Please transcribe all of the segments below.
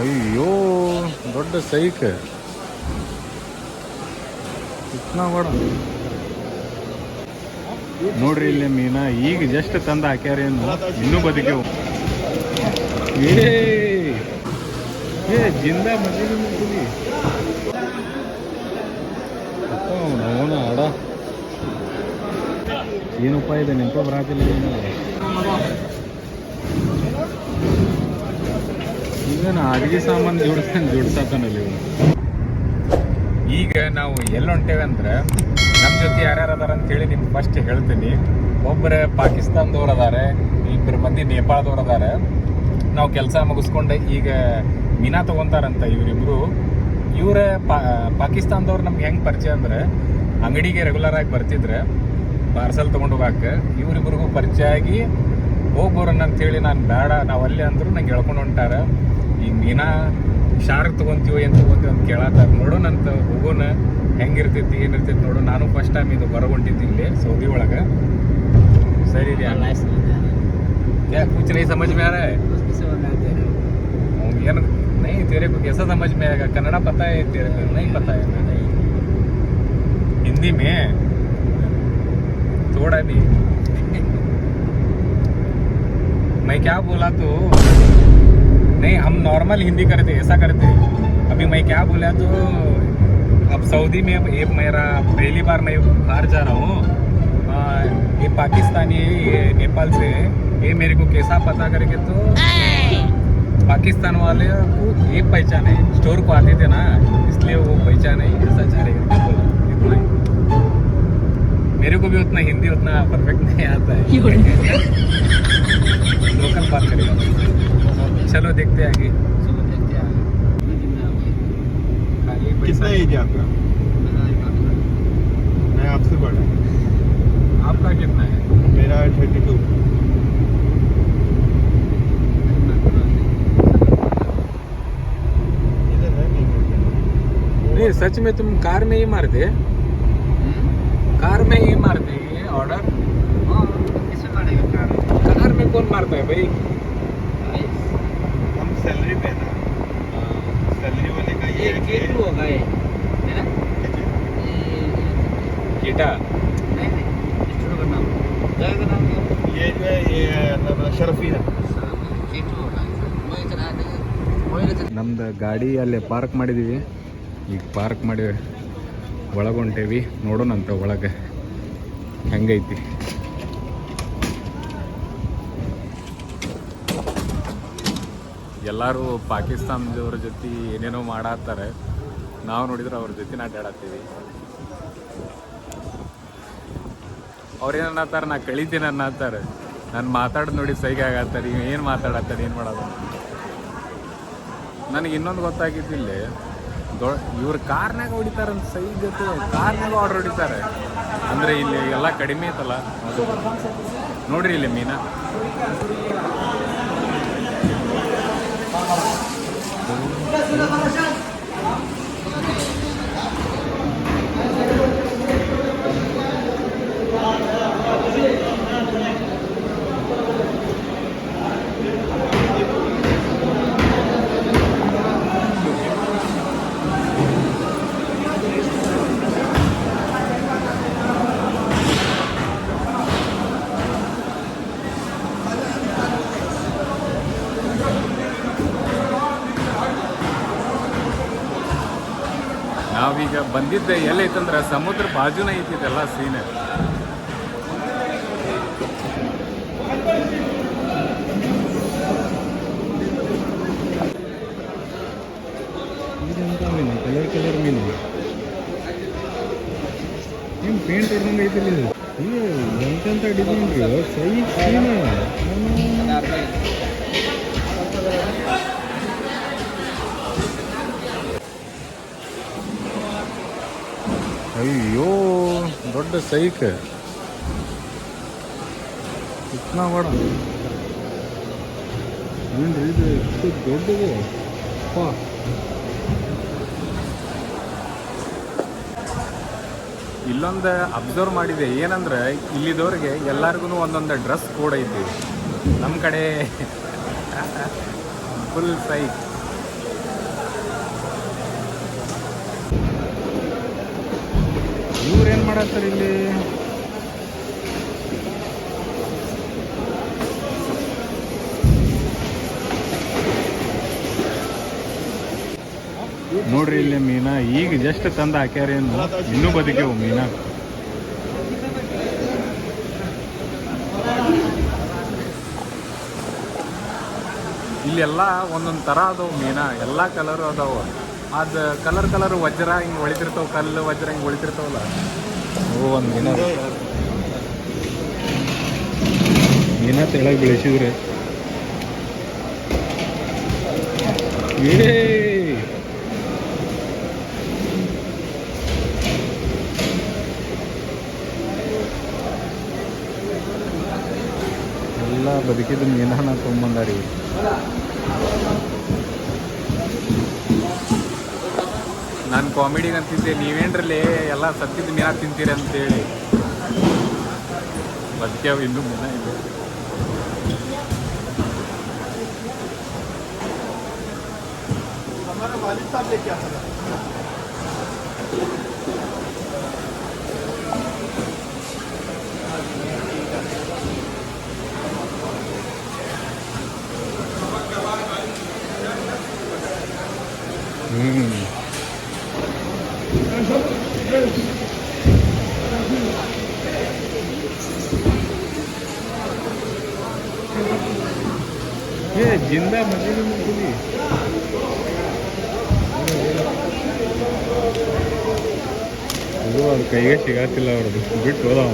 ಅಯ್ಯೋ, ದೊಡ್ಡ ಸೈಕ್. ಇತ್ನಾ ಬಡ ನೋಡ್ರಿ ಇಲ್ಲಿ ಮೀನ, ಈಗ ಜಸ್ಟ್ ತಂದು ಹಾಕ್ಯಾರೇನು? ಇನ್ನೂ ಬದುಕೆವು ಏ ಏ, ಜಿಂದ ಮಜೆ ಅವನ ಆಡ ಏನಪ್ಪ ಇದೆ, ನೆನಪ ಬರಾತಿಲ್ಲ ಏನು ಅಡುಗೆ ಸಾಮಾನು ಇವನು ಈಗ ನಾವು ಎಲ್ಲಿ ಹೊಂಟೇವೆ ಅಂದ್ರೆ ನಮ್ಮ ಜೊತೆ ಯಾರ್ಯಾರು ಅದಾರ ಅಂತೇಳಿ ನಿಮ್ಗೆ ಫಸ್ಟ್ ಹೇಳ್ತೀನಿ. ಒಬ್ಬರು ಪಾಕಿಸ್ತಾನದವ್ರು ಅದಾರೆ ಇಬ್ಬರು ಮಂದಿ ನೇಪಾಳದವ್ರು ಅದಾರೆ ನಾವು ಕೆಲಸ ಮುಗಿಸ್ಕೊಂಡೆ ಈಗ ಮೀನಾ ತಗೊಂತಾರಂತ ಇವರಿಬ್ರು. ಇವರ ಪಾ, ಪಾಕಿಸ್ತಾನದವ್ರು ನಮ್ಗೆ ಹೆಂಗೆ ಪರಿಚಯ ಅಂದ್ರೆ ಅಂಗಡಿಗೆ ರೆಗ್ಯುಲರ್ ಆಗಿ ಬರ್ತಿದ್ರೆ ಪಾರ್ಸಲ್ ತೊಗೊಂಡು ಹೋಗಾಕ ಇವರಿಬ್ರಿಗೂ ಪರಿಚಯ ಆಗಿ ಹೋಗ್ಬೋರನ್ನ ಅಂತೇಳಿ ನಾನು ಬೇಡ, ನಾವು ಅಲ್ಲಿ ಅಂದ್ರು ನಂಗೆ ಹೇಳ್ಕೊಂಡು ಹೊಂಟಾರ. ಈಗ ಮೀನಾ ಶಾರ್ಕ್ ತಗೊಂತೀವಿ ಏನು ತಗೊಂತೀವಿ ಅಂತ ಕೇಳತ್ತಾರ ನೋಡೋಣ ಅಂತ ಹೋಗೋಣ ಹೆಂಗಿರ್ತೈತಿ ಏನಿರ್ತೈತಿ ನೋಡು ನಾನು ಫಸ್ಟ್ ಟೈಮ್ ಇದು ಹೊರಗೊಂಡಿದ್ದು ಇಲ್ಲಿ ಸೌದಿ ಒಳಗೆ ಸರಿ ರೀ क्या कुछ नहीं समझ में आ रहा है ये नहीं तेरे को कैसा समझ में आएगा कन्नड़ा पता है तेरे को नहीं पता है हिंदी में थोड़ा भी मैं क्या बोला तो नहीं हम नॉर्मल हिंदी करते ऐसा करते। अभी मैं क्या बोला तो अब सऊदी में ये मेरा पहली बार मैं बाहर जा रहा हूँ। ये पाकिस्तानी है ये नेपाल से है। ये मेरे को कैसा पता करके तो पाकिस्तान वाले को ये पहचान है स्टोर को आते थे ना इसलिए वो पहचान है ऐसा जा रहे बोला इतना ही। मेरे को भी उतना हिंदी उतना परफेक्ट नहीं आता है। लोकल बात करेगा। चलो देखते हैं आगे कितना एज है आपका मैं आपसे बड़ा आपका कितना है? मेरा थर्टी टू नहीं नहीं सच में तुम कार में ही मारते कार में ही मारते ಗಾಡಿ ಅಲ್ಲೇ ಪಾರ್ಕ್ ಮಾಡಿದ್ದೀವಿ ಈಗ ಪಾರ್ಕ್ ಮಾಡಿ ಒಳಗೊಂಟೇವಿ ನೋಡೋಣಂತ ಒಳಗೆ. ಹೆಂಗೈತಿ? ಎಲ್ಲರೂ ಪಾಕಿಸ್ತಾನದವ್ರ ಜೊತೆ ಏನೇನೋ ಮಾಡಾತ್ತಾರೆ. ನಾವು ನೋಡಿದ್ರೆ ಅವ್ರ ಜೊತೆ ಅಡ್ಡಾಡತ್ತೀವಿ ಅವ್ರೇನು ಅನ್ನತ್ತಾರ? ನಾ ಕಳಿತೀನಿ ಅನ್ನತ್ತಾರೆ. ನಾನು ಮಾತಾಡೋದು ನೋಡಿ ಸೈಗೆ ಆಗತ್ತಾರೆ. ಏನು ಮಾತಾಡತ್ತಾರೆ? ಏನು ಮಾಡೋದು? ನನಗೆ ಇನ್ನೊಂದು ಗೊತ್ತಾಗಿದ್ದಿಲ್ಲಿ ದೊ, ಇವ್ರು ಕಾರ್ನಾಗ ಅಂತ ಸೈ ಗೊತ್ತು ಕಾರ್ನಾಗ ಆರ್ಡರ್ ಹೊಡಿತಾರೆ. ಅಂದರೆ ಇಲ್ಲಿ ಎಲ್ಲ ಕಡಿಮೆ ಐತಲ್ಲ ನೋಡ್ರಿ ಇಲ್ಲಿ ಮೀನಾ ನಾವೀಗ ಬಂದಿದ್ದೆ ಎಲ್ಲೈತಂದ್ರೆ ಸಮುದ್ರ ಬಾಜುನ ಐತಿದೆಲ್ಲ ಸೀನ್ ಮೀನು ಕಲರ್ ಕಲರ್ ಮೀನು ಏನು ಪೇಂಟ್ ಹೊಡ್ದಂಗೆ ಐತಿಲ್ಲ ಇದು ಎಂತೆಂಥ ಡಿಸೈನ್ ರೀ? ಸೈ ಸೀನು ಅಯ್ಯೋ, ದೊಡ್ಡ ಸೈಕ್. ಇತ್ನಾ ಬಡ ಏನ್ರಿ ಇದು ದೊಡ್ಡದು? ಅಪ್ಪ. ಇಲ್ಲೊಂದು ಅಬ್ಸರ್ವ್ ಮಾಡಿದೆ. ಏನಂದ್ರೆ, ಇಲ್ಲಿದವ್ರಿಗೆ ಎಲ್ಲರಿಗೂ ಒಂದೊಂದು ಡ್ರೆಸ್ ಕೂಡ ಐತಿ. ನಮ್ಮ ಕಡೆ ಫುಲ್ ಸೈಕ್. ಇವ್ರು ಏನು ಮಾಡತ್ತಾರೆ ಇಲ್ಲಿ? ನೋಡ್ರಿ ಇಲ್ಲಿ ಮೀನಾ, ಈಗ ಜಸ್ಟ್ ತಂದು ಅಂದ್ರೆ ಇನ್ನೂ. ಬದುಕೇವು ಮೀನಾ. ಇಲ್ಲೆಲ್ಲ ಒಂದೊಂದು ಥರ ಅದಾವ ಮೀನಾ. ಎಲ್ಲ ಕಲರ್ ಅದಾವ. ಅದು ಕಲರ್ ಕಲರ್ ವಜ್ರ ಹಿಂಗೆ ಹೊಳಿತಿರ್ತಾವ, ಕಲ್ಲು ವಜ್ರ ಹಿಂಗೆ ಹೊಳಿತಿರ್ತಾವಲ್ಲ? ಓ, ಒಂದು ದಿನ ದಿನ ತೆಳಗೆ ಬೆಳೆಸಿದ್ರೆ ಏ! ಎಲ್ಲ ಬದುಕಿದ ಮೀನಾನ ತೊಗೊಂಬಂದಾರಿ. ಕಾಮಿಡಿಗೆ ಅಂತಿದ್ದೆ ನೀವೇನ್ರಲ್ಲಿ ಎಲ್ಲ ಸತ್ತಿದ ಮೀನಾ ತಿಂತೀರಿ ಅಂತೇಳಿ ಬದುಕ್ಯಾವ ಇನ್ನೂ ಮೀನ ಇದೆ हमारा वालिद साहब लेके आता था ಏ जिंदा मछली ಮುಗಿಲಿ ಅದು ಅದು ಕೈಗೆ ಸಿಗಾತಿಲ್ಲ ಅವ್ರದ್ದು. ಬಿಟ್ಟು ಹೋದವ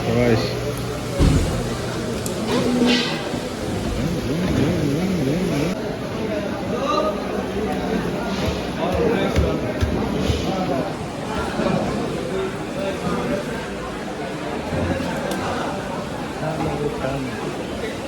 ಶಬಾಷ್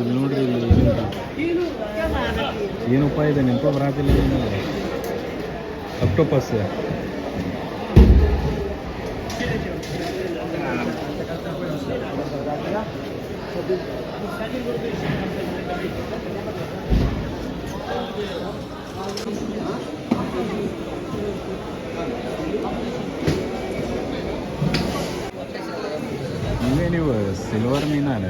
ಇಲ್ಲಿ ನೋಡ್ರಿ ಇಲ್ಲಿ ಏನಿದೆ ಏನಪ್ಪ ಇದೆ? ನೆನಪ ಬರಾತಿಲ್ಲ ಏನು ಅಕ್ಟೋಪಸ್ ಇವೇ ನೀವು ಸಿಲ್ವರ್ ಮೀನಾನ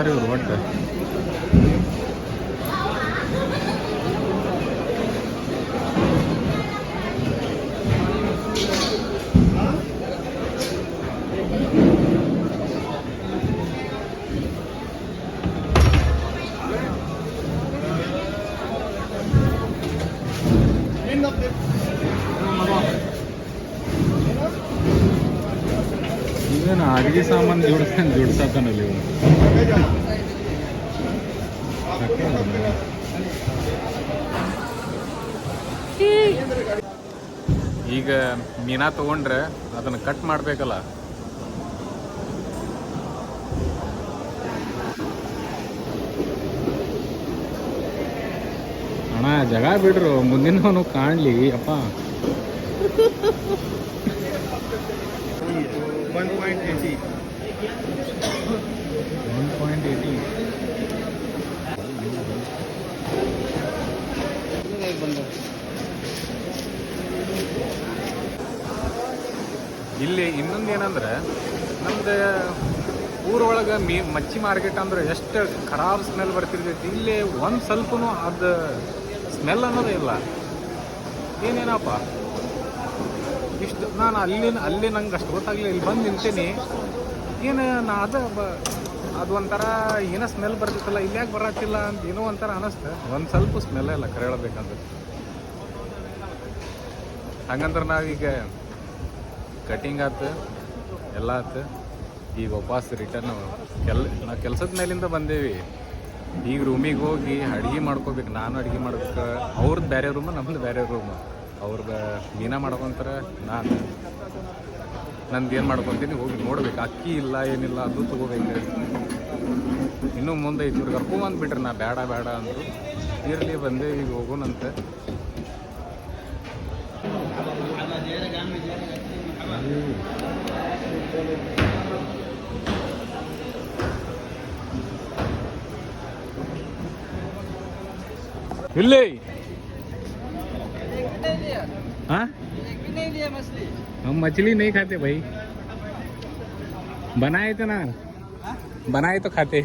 ತಗೊಳ್ಳೋಂಗ ಇವರು ಇವ್ರು ಒಟ್ಟು ಅಡುಗೆ ಸಾಮಾನು ಜೋಡಿಸ್ತಾನೆ ಜೋಡಿಸಾತಾನಲ್ಲಿ ಇವನು. ಈಗ ಮೀನಾ ತಗೊಂಡ್ರೆ ಅದನ್ನ ಕಟ್ ಮಾಡ್ಬೇಕಲ್ಲ. ಅಣ್ಣ ಜಗ ಬಿಡ್ರು ಮುಂದಿನವನು ಕಾಣ್ಲಿ ಅಪ್ಪ. One point eighty one point eighty ಇಲ್ಲಿ ಇನ್ನೊಂದು ಏನಂದ್ರೆ, ನಮ್ದು ಊರೊಳಗೆ ಮೀ, ಮಚ್ಚಿ ಮಾರ್ಕೆಟ್ ಅಂದ್ರೆ ಎಷ್ಟು ಖರಾಬ್ ಸ್ಮೆಲ್ ಬರ್ತಿರ್ತೈತಿ. ಇಲ್ಲಿ ಒಂದು ಸ್ವಲ್ಪ ಅದು ಸ್ಮೆಲ್ ಅನ್ನೋದೇ ಇಲ್ಲ. ಏನೇನಪ್ಪ? ಇಷ್ಟು ನಾನು ಅಲ್ಲಿ ಅಲ್ಲಿ ನಂಗೆ ಅಷ್ಟು ಗೊತ್ತಾಗಲಿ ಇಲ್ಲಿ ಬಂದು ನಿಂತೀನಿ. ಏನು ನಾ ಅದು ಅದು ಒಂಥರ ಏನೋ ಸ್ಮೆಲ್ ಬರ್ತಿತ್ತಲ್ಲ, ಇಲ್ಲಿ ಯಾಕೆ ಬರತ್ತಿಲ್ಲ ಅಂತ ಏನೋ ಒಂಥರ ಅನ್ನಿಸ್ತು ಒಂದು ಸ್ವಲ್ಪ ಸ್ಮೆಲ್ ಇಲ್ಲ ಕರೆ ಹೇಳ್ಬೇಕಂದ್ರೆ ಹಂಗಂದ್ರೆ ನಾವೀಗ ಕಟಿಂಗ್ ಆತು, ಎಲ್ಲ ಆತು. ಈಗ ವಾಪಸ್ ರಿಟರ್ನ್ ಕೆಲ್ ನಾವು ಕೆಲ್ಸದ ಮೇಲಿಂದ ಬಂದೇವಿ. ಈಗ ರೂಮಿಗೆ ಹೋಗಿ ಅಡುಗೆ ಮಾಡ್ಕೋಬೇಕು. ನಾನು ಅಡುಗೆ ಮಾಡ್ಬೇಕು ಅವ್ರದ್ದು ಬೇರೆ ರೂಮ್ ನಮ್ದು ಬೇರೆ ರೂಮ್ ಅವ್ರದ್ದು ಮೀನ ಮಾಡ್ಕೊಂತಾರ, ನಾನು. ನಂದು ಏನು ಮಾಡ್ಕೊತೀನಿ, ಹೋಗಿ ನೋಡ್ಬೇಕು. ಅಕ್ಕಿ ಇಲ್ಲ, ಏನಿಲ್ಲ, ಅದು ತೊಗೋಬೇಕು. ಇನ್ನೂ ಮುಂದೆ ಐತಿ ಕರ್ಕೊಂಬಂದು ಕರ್ಕೊಂಬಂದ್ಬಿಟ್ರಿ ನಾ ಬೇಡ ಬೇಡ ಅಂದರು. ಇರಲಿ ಬಂದೆ ಈಗ ಹೋಗೋಣಂತೆ. हम मछली नहीं खाते भाई बनाए तो ना बनाए तो खाते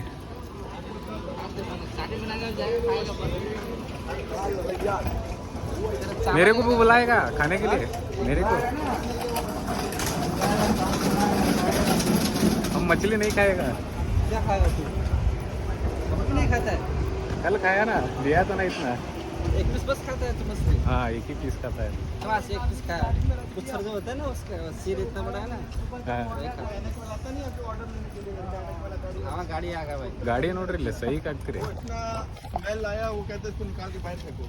मेरे को भी बुलाएगा खाने के लिए मेरे को हम मछली नहीं खाएगा। क्या खाएगा तू? मछली नहीं खाता है। कल खाया ना दिया तो ना इतना। एक पीस बस खाता है तू मछली? हाँ एक ही पीस खाता है। बस एक पीस खाया। कुछ जो होता है ना उसका सिर इतना बड़ा है ना। हाँ।, हाँ। गाड़ी आ गया भाई। गाड़ी नोट नोड्रिल सही काटते रहे मैं लाया वो कहते तुम कार के बाहर फेंको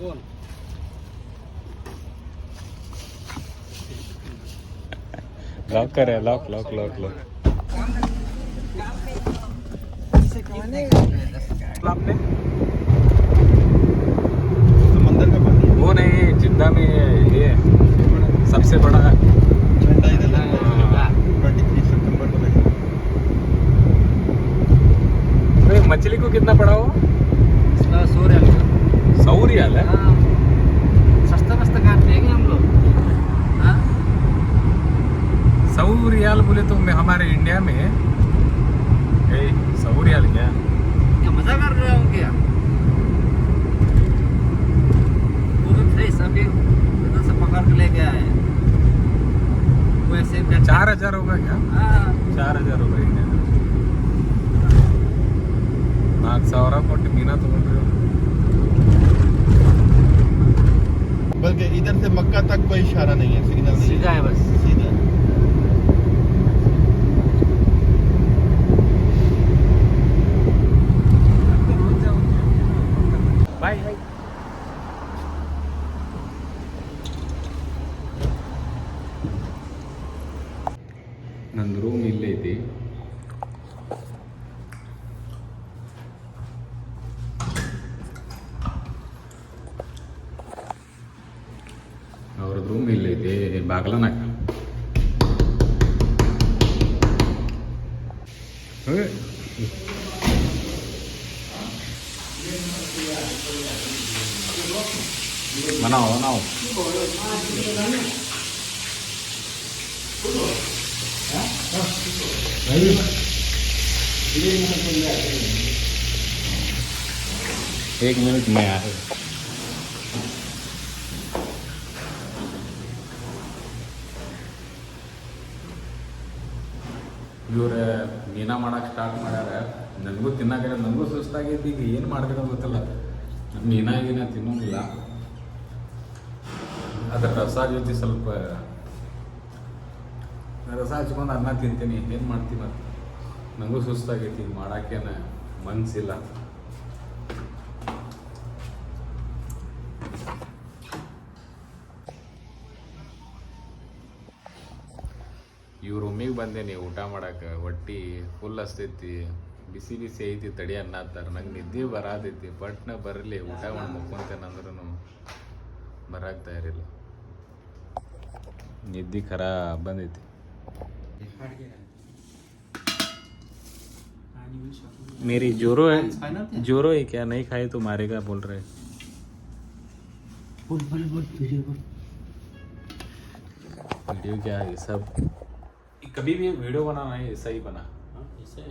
कौन? लॉक करे लॉक लॉक लॉक लॉक समंदर का पानी वो नहीं जिद्दा में ये सबसे बड़ा। अरे मछली को कितना पड़ा हो सौ रियाल। का। सौ रियाल है हाँ सस्ता मस्ता काटते हैं क्या हम लोग हाँ सौ रियाल बोले तो मैं हमारे इंडिया में ए, सौ रियाल क्या क्या मजा कर रहे हो क्या पूरे फ्रेश अभी इधर से पकड़ के लेके आए हैं। वैसे क्या चार हजार होगा क्या हाँ चार हजार होगा इंडिया में ನಾಲ್ಕು ಸಾವಿರ ಕೊಟ್ಟು ಮೀನಾ ತಗೊಂಡ್ರಿ बल्कि इधर से मक्का तक कोई इशारा नहीं है सिग्नल नहीं सीधा है बस सीधा ನಂದು ರೂಮ್ ಇಲ್ಲೇ ಐತಿ ಅವ್ರದ್ದು ರೂಮ್ ಇಲ್ಲೈತಿ ಬಾಗ್ಲನಾಕ एक मिनट में आए ಇವ್ರ ಮೀನಾ ಮಾಡಕ್ಕೆ ಸ್ಟಾರ್ಟ್ ಮಾಡ್ಯಾರ ನನಗೂ ತಿನ್ನಕ್ಕೆ ನನಗೂ ಸುಸ್ತಾಗೈತಿ ಈಗ ಏನು ಮಾಡ್ಬೇಕು ಅಂತ ಗೊತ್ತಿಲ್ಲ ಮೀನಾ ಗೀನ ತಿನ್ನೋಂಗಿಲ್ಲ ಅದ್ರ ರಸ ಜೊತೆ ಸ್ವಲ್ಪ ರಸ ಹಚ್ಕೊಂಡು ಅನ್ನ ತಿಂತೀನಿ, ಏನು ಮಾಡ್ತೀನಿ ಅಂತ ನನಗೂ ಸುಸ್ತಾಗೈತಿ ಮಾಡೋಕ್ಕೇನೆ ಮನಸ್ಸಿಲ್ಲ ಇವ್ರ ಬಂದೆ ಬಂದೇನಿ ಊಟ ಮಾಡಕ್ಕೆ ಹೊಟ್ಟಿ ಫುಲ್ ಹಸ್ತೈತಿ. ಬಿಸಿ ಬಿಸಿ ಐತಿ, ತಡಿ ಅನ್ನ ಅನ್ನತ್ತಾರ ನಂಗೆ ನಿದ್ದೆ ಬರಾತೈತಿ ಬಟ್ನ ಬರಲಿ, ಊಟ ಮಾಡಿ ಮುಕ್ಕೊಂತೇನಂದ್ರೂ ಬರಾಗ್ತಾ ಇರಲಿಲ್ಲ ನಿದ್ದೆ ಖರಾ ಬಂದೈತಿ. मेरी जोरो है जोरो है क्या नहीं खाए तो मारेगा बोल रहे बोल बोल बोल वीडियो बोल वीडियो क्या है ये सब कभी भी वीडियो बनाना है ऐसा ही बना इसे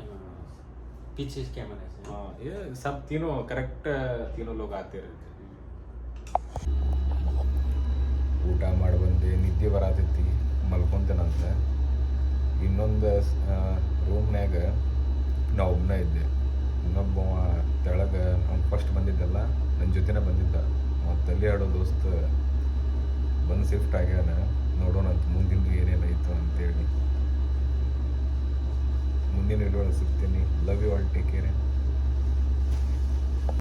पीछे कैमरा से हाँ ये सब तीनों करेक्ट तीनों लोग आते रहते ಊಟ ಮಾಡಿ ಬಂದೆ ನಿದ್ದೆ ಬರತೈತಿ ಮಲ್ಕೊಂತೇನಂತ ಇನ್ನೊಂದು ರೂಮ್ನ್ಯಾಗ ನಾ ಒಬ್ಬನೇ ಇದ್ದೆ. ಇನ್ನೊಬ್ಬ ತೆಳಗೆ ಅವ್ನು ಫಸ್ಟ್ ಬಂದಿದ್ದಲ್ಲ ನನ್ನ ಜೊತೆನೇ ಬಂದಿದ್ದ. ಅವ ಅಲ್ಲಿ ಆಡೋ ದೋಸ್ತ ಬಂದು ಶಿಫ್ಟ್ ಆಗ್ಯಾನ, ನೋಡೋಣ ಅಂತ ಮುಂದಿಂದು ಏನೇನಾಯ್ತು ಅಂತೇಳಿ. ಮುಂದಿನ ವಿಡಿಯೋ ಸಿಗ್ತೀನಿ. Love you all take care